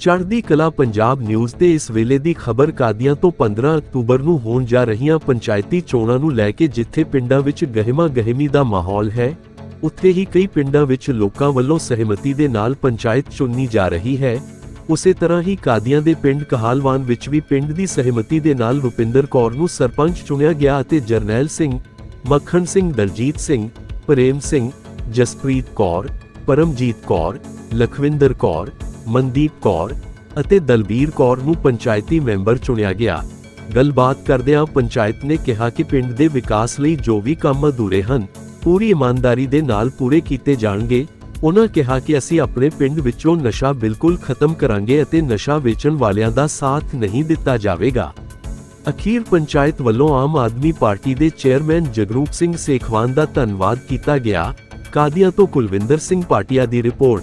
ਚੜ੍ਹਦੀ ਕਲਾ ਪੰਜਾਬ ਨਿਊਜ਼ ਤੇ ਇਸ ਵੇਲੇ ਦੀ ਖਬਰ ਕਾਦੀਆਂ ਤੋਂ 15 ਅਕਤੂਬਰ ਨੂੰ ਹੋਣ ਜਾ ਰਹੀਆਂ ਪੰਚਾਇਤੀ ਚੋਣਾਂ ਨੂੰ ਲੈ ਕੇ ਜਿੱਥੇ ਪਿੰਡਾਂ ਵਿੱਚ ਗਹਿਮਾ ਗਹਿਮੀ ਦਾ ਮਾਹੌਲ ਹੈ, ਉੱਥੇ ਹੀ ਕਈ ਪਿੰਡਾਂ ਵਿੱਚ ਲੋਕਾਂ ਵੱਲੋਂ ਸਹਿਮਤੀ ਦੇ ਨਾਲ ਪੰਚਾਇਤ ਚੁਣਨੀ ਜਾ ਰਹੀ ਹੈ। ਉਸੇ ਤਰ੍ਹਾਂ ਹੀ ਕਾਦੀਆਂ ਦੇ ਪਿੰਡ ਕਹਾਲਵਾਨ ਵਿੱਚ ਵੀ ਪਿੰਡ ਦੀ ਸਹਿਮਤੀ ਦੇ ਨਾਲ ਰੁਪਿੰਦਰ ਕੌਰ ਨੂੰ ਸਰਪੰਚ ਚੁਣਿਆ ਗਿਆ ਅਤੇ ਜਰਨੈਲ ਸਿੰਘ, ਮੱਖਣ ਸਿੰਘ, ਦਲਜੀਤ ਸਿੰਘ, ਪ੍ਰੇਮ ਸਿੰਘ, ਜਸਪ੍ਰੀਤ ਕੌਰ, ਪਰਮਜੀਤ ਕੌਰ, ਲਖਵਿੰਦਰ ਕੌਰ ਮਨਦੀਪ ਕੌਰ ਅਤੇ ਦਲਬੀਰ ਕੌਰ ਨੂੰ ਪੰਚਾਇਤੀ ਮੈਂਬਰ ਚੁਣਿਆ ਗਿਆ। ਗੱਲਬਾਤ ਕਰਦਿਆਂ ਪੰਚਾਇਤ ਨੇ ਕਿਹਾ ਕਿ ਪਿੰਡ ਦੇ ਵਿਕਾਸ ਲਈ ਜੋ ਵੀ ਕੰਮ ਅਧੂਰੇ ਹਨ, ਪੂਰੀ ਇਮਾਨਦਾਰੀ ਦੇ ਨਾਲ ਪੂਰੇ ਕੀਤੇ ਜਾਣਗੇ। ਉਹਨਾਂ ਕਿਹਾ ਕਿ ਅਸੀਂ ਆਪਣੇ ਪਿੰਡ ਵਿੱਚੋਂ ਨਸ਼ਾ ਬਿਲਕੁਲ ਖਤਮ ਕਰਾਂਗੇ ਅਤੇ ਨਸ਼ਾ ਵੇਚਣ ਵਾਲਿਆਂ ਦਾ ਸਾਥ ਨਹੀਂ ਦਿੱਤਾ ਜਾਵੇਗਾ। ਅਖੀਰ ਪੰਚਾਇਤ ਵੱਲੋਂ ਆਮ ਆਦਮੀ ਪਾਰਟੀ ਦੇ ਚੇਅਰਮੈਨ ਜਗਰੂਪ ਸਿੰਘ ਸੇਖਵਾਨ ਦਾ ਧੰਨਵਾਦ ਕੀਤਾ ਗਿਆ। ਕਾਦੀਆਂ ਤੋਂ ਕੁਲਵਿੰਦਰ ਸਿੰਘ ਪਾਟਿਆ ਦੀ ਰਿਪੋਰਟ।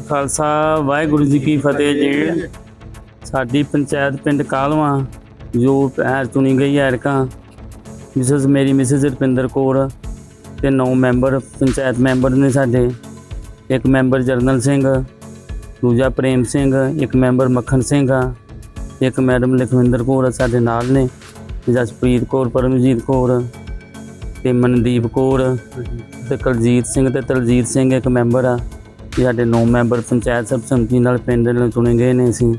ਖਾਲਸਾ, ਵਾਹਿਗੁਰੂ ਜੀ ਕੀ ਫਤਿਹ ਜੀ। ਸਾਡੀ ਪੰਚਾਇਤ ਪਿੰਡ ਕਾਲਵਾ, ਜੋ ਪੈਰ ਚੁਣੀ ਗਈ ਹੈ ਐਰਕਾ ਮਿਸਸ, ਮੇਰੀ ਮਿਸਸ ਰਪਿੰਦਰ ਕੌਰ ਤੇ ਨੌ ਮੈਂਬਰ, ਪੰਚਾਇਤ ਮੈਂਬਰ ਨੇ ਸਾਡੇ। ਇੱਕ ਮੈਂਬਰ ਜਰਨਲ ਸਿੰਘ, ਦੂਜਾ ਪ੍ਰੇਮ ਸਿੰਘ, ਇੱਕ ਮੈਂਬਰ ਮੱਖਣ ਸਿੰਘ ਆ ਇੱਕ ਮੈਡਮ ਲਖਵਿੰਦਰ ਕੌਰ ਸਾਡੇ ਨਾਲ ਨੇ, ਜਸਪ੍ਰੀਤ ਕੌਰ, ਪਰਮਜੀਤ ਕੌਰ ਤੇ ਮਨਦੀਪ ਕੌਰ ਤੇ ਕੁਲਜੀਤ ਸਿੰਘ ਤੇ ਤਲਜੀਤ ਸਿੰਘ ਇੱਕ ਮੈਂਬਰ ਆ। ਕਿ ਸਾਡੇ ਨੌ ਮੈਂਬਰ ਪੰਚਾਇਤ ਸਰਬਸੰਮਤੀ ਨਾਲ ਪਿੰਡ ਨਾਲ ਚੁਣੇ ਗਏ ਨੇ ਅਸੀਂ।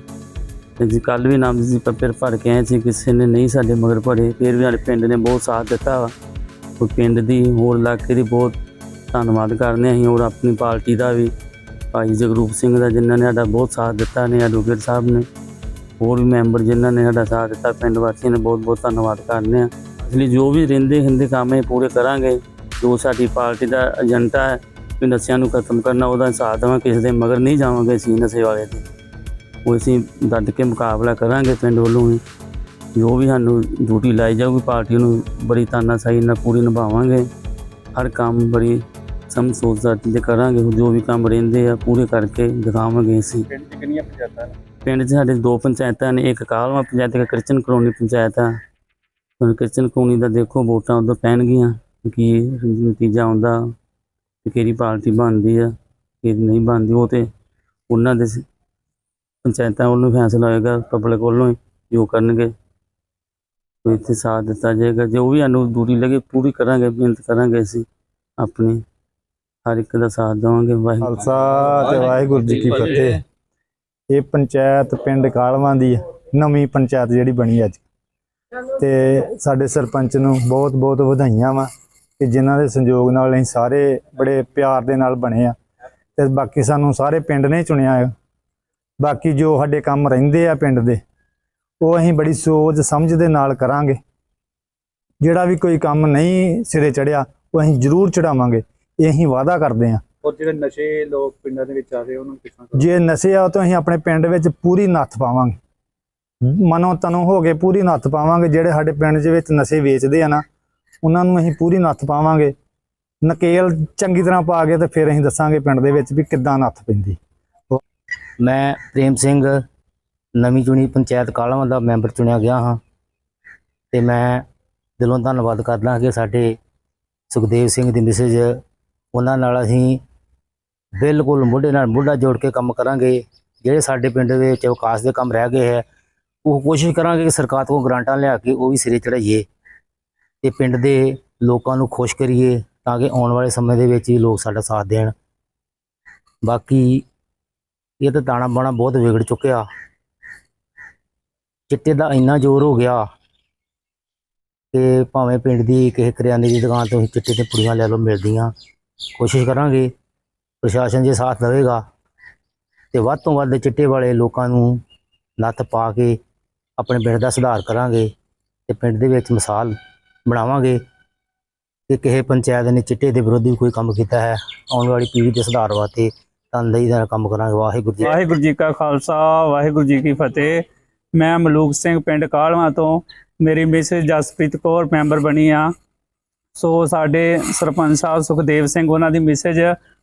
ਤੇ ਜੀ ਕੱਲ ਵੀ ਨਾਮ ਸੀ ਭਰ ਕੇ ਆਏ ਸੀ, ਕਿਸੇ ਨੇ ਨਹੀਂ ਸਾਡੇ ਮਗਰ ਭਰੇ, ਫਿਰ ਵੀ ਸਾਡੇ ਪਿੰਡ ਨੇ ਬਹੁਤ ਸਾਥ ਦਿੱਤਾ ਵਾ। ਉਹ ਪਿੰਡ ਦੀ, ਹੋਰ ਇਲਾਕੇ ਦੀ ਬਹੁਤ ਧੰਨਵਾਦ ਕਰਦੇ ਹਾਂ ਅਸੀਂ, ਹੋਰ ਆਪਣੀ ਪਾਰਟੀ ਦਾ ਵੀ, ਭਾਈ ਜਗਰੂਪ ਸਿੰਘ ਦਾ ਜਿਨ੍ਹਾਂ ਨੇ ਸਾਡਾ ਬਹੁਤ ਸਾਥ ਦਿੱਤਾ ਨੇ ਐਡਵੋਕੇਟ ਸਾਹਿਬ ਨੇ। ਹੋਰ ਵੀ ਮੈਂਬਰ ਜਿਨ੍ਹਾਂ ਨੇ ਸਾਡਾ ਸਾਥ ਦਿੱਤਾ, ਪਿੰਡ ਵਾਸੀਆਂ ਨੇ ਬਹੁਤ ਬਹੁਤ ਧੰਨਵਾਦ ਕਰਦੇ ਹਾਂ ਇਸ ਜੋ ਵੀ ਰਹਿੰਦੇ ਹਿੰਦੇ ਕੰਮ ਇਹ ਪੂਰੇ ਕਰਾਂਗੇ, ਜੋ ਸਾਡੀ ਪਾਰਟੀ ਦਾ ਏਜੰਡਾ ਹੈ ਵੀ ਨਸ਼ਿਆਂ ਨੂੰ ਖਤਮ ਕਰਨਾ ਉਹਦਾ ਸਾਥ ਦੇਵਾਂ ਕਿਸੇ ਦੇ ਮਗਰ ਨਹੀਂ ਜਾਵਾਂਗੇ ਅਸੀਂ ਨਸ਼ੇ ਵਾਲੇ ਦੇ ਉਹ ਅਸੀਂ ਡਟ ਕੇ ਮੁਕਾਬਲਾ ਕਰਾਂਗੇ ਪਿੰਡ ਵੱਲੋਂ ਵੀ। ਜੋ ਵੀ ਸਾਨੂੰ ਡਿਊਟੀ ਲਾਈ ਜਾਊਗੀ ਪਾਰਟੀ ਨੂੰ ਬੜੀ ਤਾਨਾਸ਼ਾਹੀ ਨਾਲ ਪੂਰੀ ਨਿਭਾਵਾਂਗੇ। ਹਰ ਕੰਮ ਬੜੀ ਸਮਝ ਸੋਚ ਸਾਡੀ ਤੇ ਕਰਾਂਗੇ ਜੋ ਵੀ ਕੰਮ ਰਹਿੰਦੇ ਆ ਪੂਰੇ ਕਰਕੇ ਦਿਖਾਵਾਂਗੇ ਅਸੀਂ। ਪਿੰਡ 'ਚ ਕਿੰਨੀਆਂ ਪੰਚਾਇਤਾਂ ਨੇ? ਪਿੰਡ 'ਚ ਸਾਡੇ ਦੋ ਪੰਚਾਇਤਾਂ ਨੇ ਇੱਕ ਕਾਲਵਾ ਪੰਚਾਇਤ ਇੱਕ ਕ੍ਰਿਸਚਨ ਕਲੋਨੀ ਪੰਚਾਇਤ ਆ। ਹੁਣ ਕ੍ਰਿਸਚਨ ਕਲੋਨੀ ਦਾ ਦੇਖੋ ਵੋਟਾਂ ਉਦੋਂ ਪੈਣਗੀਆਂ ਕੀ ਨਤੀਜਾ ਆਉਂਦਾ। ਤੇ ਕਿਹੜੀ ਪਾਰਟੀ ਬਣਦੀ ਆ ਕਿਹੜੀ ਨਹੀਂ ਬਣਦੀ, ਉਹ ਤੇ ਉਹਨਾਂ ਦੇ ਪੰਚਾਇਤਾਂ ਵੱਲੋਂ ਫੈਸਲਾ ਹੋਏਗਾ, ਪਬਲਿਕ ਵੱਲੋਂ ਹੀ, ਜੋ ਕਰਨਗੇ। ਤੇ ਇੱਥੇ ਸਾਥ ਦਿੱਤਾ ਜਾਏਗਾ, ਜੋ ਵੀ ਸਾਨੂੰ ਦੂਰੀ ਲੱਗੇ, ਪੂਰੀ ਕਰਾਂਗੇ, ਮਿਹਨਤ ਕਰਾਂਗੇ ਅਸੀਂ, ਆਪਣੀ, ਹਰ ਇੱਕ ਦਾ ਸਾਥ ਦੇਵਾਂਗੇ, ਵਾਹਿਗੁਰੂ। ਖਾਲਸਾ ਤੇ ਵਾਹਿਗੁਰੂ ਜੀ ਕੀ ਫਤਿਹ। ਇਹ ਪੰਚਾਇਤ ਪਿੰਡ ਕਾਲਵਾਂ ਦੀ ਨਵੀਂ ਪੰਚਾਇਤ ਜਿਹੜੀ ਬਣੀ ਅੱਜ। ਤੇ ਸਾਡੇ ਸਰਪੰਚ ਨੂੰ ਬਹੁਤ ਬਹੁਤ ਵਧਾਈਆਂ ਵਾ। ਕਿ ਜਿਨ੍ਹਾਂ ਦੇ ਸੰਯੋਗ ਨਾਲ ਅਸੀਂ ਸਾਰੇ ਬੜੇ ਪਿਆਰ ਦੇ ਨਾਲ ਬਣੇ ਆ ਤੇ ਬਾਕੀ ਸਾਨੂੰ ਸਾਰੇ ਪਿੰਡ ਨੇ ਚੁਣਿਆ ਹੈ ਬਾਕੀ ਜੋ ਸਾਡੇ ਕੰਮ ਰਹਿੰਦੇ ਆ ਪਿੰਡ ਦੇ ਉਹ ਅਸੀਂ ਬੜੀ ਸੋਚ ਸਮਝ ਦੇ ਨਾਲ ਕਰਾਂਗੇ। ਜਿਹੜਾ ਵੀ ਕੋਈ ਕੰਮ ਨਹੀਂ ਸਿਰੇ ਚੜਿਆ ਉਹ ਅਸੀਂ ਜ਼ਰੂਰ ਚੜਾਵਾਂਗੇ ਇਹ ਅਸੀਂ ਵਾਅਦਾ ਕਰਦੇ ਹਾਂ ਔਰ ਜਿਹੜੇ ਨਸ਼ੇ ਲੋਕ ਪਿੰਡਾਂ ਦੇ ਵਿੱਚ ਆ ਰਹੇ ਉਹਨਾਂ ਨੂੰ ਕਿਸ ਤਰ੍ਹਾਂ ਜੇ ਨਸ਼ੇ ਆ ਤਾਂ ਅਸੀਂ ਆਪਣੇ ਪਿੰਡ ਵਿੱਚ ਪੂਰੀ ਨੱਥ ਪਾਵਾਂਗੇ। ਮਨੋ ਤਨੋ ਹੋ ਕੇ ਪੂਰੀ ਨੱਥ ਪਾਵਾਂਗੇ ਜਿਹੜੇ ਸਾਡੇ ਪਿੰਡ ਦੇ ਵਿੱਚ ਨਸ਼ੇ ਵੇਚਦੇ ਆ ਨਾ ਉਹਨਾਂ ਨੂੰ ਅਸੀਂ ਪੂਰੀ ਨੱਥ ਪਾਵਾਂਗੇ। ਨਕੇਲ ਚੰਗੀ ਤਰ੍ਹਾਂ ਪਾ ਕੇ ਤੇ ਫਿਰ ਅਸੀਂ ਦੱਸਾਂਗੇ ਪਿੰਡ ਦੇ ਵਿੱਚ ਵੀ ਕਿੱਦਾਂ ਨੱਥ ਪੈਂਦੀ। ਮੈਂ ਪ੍ਰੇਮ ਸਿੰਘ, ਨਵੀਂ ਚੁਣੀ ਪੰਚਾਇਤ ਕਾਲਵਾਂ ਦਾ ਮੈਂਬਰ ਚੁਣਿਆ ਗਿਆ ਹਾਂ। ਤੇ ਮੈਂ ਦਿਲੋਂ ਧੰਨਵਾਦ ਕਰਦਾ ਕਿ ਸਾਡੇ ਸੁਖਦੇਵ ਸਿੰਘ ਦੀ ਮੈਸੇਜ ਉਹਨਾਂ ਨਾਲ ਅਸੀਂ ਬਿਲਕੁਲ ਮੋਢੇ ਨਾਲ ਮੋਢਾ ਜੋੜ ਕੇ ਕੰਮ ਕਰਾਂਗੇ। ਜਿਹੜੇ ਸਾਡੇ ਪਿੰਡ ਦੇ ਵਿੱਚ ਵਿਕਾਸ ਦੇ ਕੰਮ ਰਹਿ ਗਏ ਹੈ, ਉਹ ਕੋਸ਼ਿਸ਼ ਕਰਾਂਗੇ ਕਿ ਸਰਕਾਰ ਤੋਂ ਗ੍ਰਾਂਟਾਂ ਲਿਆ ਕੇ ਉਹ ਵੀ ਸਿਰੇ ਚੜਾਈਏ ਤੇ ਪਿੰਡ ਦੇ ਲੋਕਾਂ ਨੂੰ ਖੁਸ਼ ਕਰੀਏ ਤਾਂ ਕਿ ਆਉਣ ਵਾਲੇ ਸਮੇਂ ਦੇ ਵਿੱਚ ਹੀ ਲੋਕ ਸਾਡਾ ਸਾਥ ਦੇਣ। ਬਾਕੀ ਇਹ ਤਾਂ ਦਾਣਾ ਬਾਣਾ ਬਹੁਤ ਵਿਗੜ ਚੁੱਕਿਆ। ਚਿੱਟੇ ਦਾ ਇੰਨਾ ਜ਼ੋਰ ਹੋ ਗਿਆ ਕਿ ਭਾਵੇਂ ਪਿੰਡ ਦੀ ਕਿਸੇ ਕਰਿਆਨੇ ਦੀ ਦੁਕਾਨ ਤੋਂ ਚਿੱਟੇ ਤੇ ਪੁੜੀਆਂ ਲੈ ਲਓ, ਮਿਲਦੀਆਂ। ਕੋਸ਼ਿਸ਼ ਕਰਾਂਗੇ, ਪ੍ਰਸ਼ਾਸਨ ਜੇ ਸਾਥ ਦੇਵੇਗਾ ਤੇ ਵੱਧ ਤੋਂ ਵੱਧ ਚਿੱਟੇ ਵਾਲੇ ਲੋਕਾਂ ਨੂੰ ਨੱਥ ਪਾ ਕੇ ਆਪਣੇ ਪਿੰਡ ਦਾ ਸੁਧਾਰ ਕਰਾਂਗੇ ਤੇ ਪਿੰਡ ਦੇ ਵਿੱਚ ਮਿਸਾਲ ਬਣਾਵਾਂਗੇ ਕਿ ਕਿਸੇ ਪੰਚਾਇਤ ਨੇ ਚਿੱਟੇ ਦੇ ਵਿਰੋਧੀ ਕੋਈ ਕੰਮ ਕੀਤਾ ਹੈ, ਆਉਣ ਵਾਲੀ ਪੀੜ੍ਹੀ ਦੇ ਸੁਧਾਰ ਵਾਸਤੇ ਤਨਦੇਹੀ ਨਾਲ ਕੰਮ ਕਰਾਂਗੇ। ਵਾਹਿਗੁਰੂ ਜੀ ਵਾਹਿਗੁਰੂ ਜੀ ਕਾ ਖਾਲਸਾ, ਵਾਹਿਗੁਰੂ ਜੀ ਕੀ ਫਤਿਹ। ਮੈਂ ਮਲੂਕ ਸਿੰਘ ਪਿੰਡ ਕਾਲਵਾ ਤੋਂ, ਮੇਰੀ ਮਿਸਿਸ ਜਸਪ੍ਰੀਤ ਕੌਰ ਮੈਂਬਰ ਬਣੀ ਆ। ਸੋ ਸਾਡੇ ਸਰਪੰਚ ਸਾਹਿਬ ਸੁਖਦੇਵ ਸਿੰਘ, ਉਹਨਾਂ ਦੀ ਮਿਸਿਸ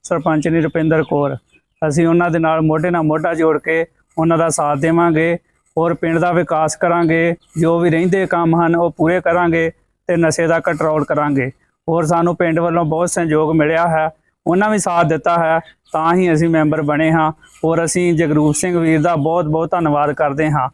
ਸਰਪੰਚ ਨੀ ਰੁਪਿੰਦਰ ਕੌਰ। ਅਸੀਂ ਉਹਨਾਂ ਦੇ ਨਾਲ ਮੋਢੇ ਨਾਲ ਮੋਢਾ ਜੋੜ ਕੇ ਉਹਨਾਂ ਦਾ ਸਾਥ ਦੇਵਾਂਗੇ ਔਰ ਪਿੰਡ ਦਾ ਵਿਕਾਸ ਕਰਾਂਗੇ। ਜੋ ਵੀ ਰਹਿੰਦੇ ਕੰਮ ਹਨ, ਉਹ ਪੂਰੇ ਕਰਾਂਗੇ। ਤੇ ਨਸ਼ੇ ਦਾ ਕੰਟਰੋਲ ਕਰਾਂਗੇ। ਹੋਰ ਸਾਨੂੰ ਪਿੰਡ ਵੱਲੋਂ ਬਹੁਤ ਸਹਿਯੋਗ ਮਿਲਿਆ ਹੈ। ਉਹਨਾਂ ਵੀ ਸਾਥ ਦਿੱਤਾ ਹੈ, ਤਾਂ ਹੀ ਅਸੀਂ ਮੈਂਬਰ ਬਣੇ ਹਾਂ। ਔਰ ਅਸੀਂ ਜਗਰੂਪ ਸਿੰਘ ਵੀਰ ਦਾ ਬਹੁਤ ਬਹੁਤ ਧੰਨਵਾਦ ਕਰਦੇ ਹਾਂ।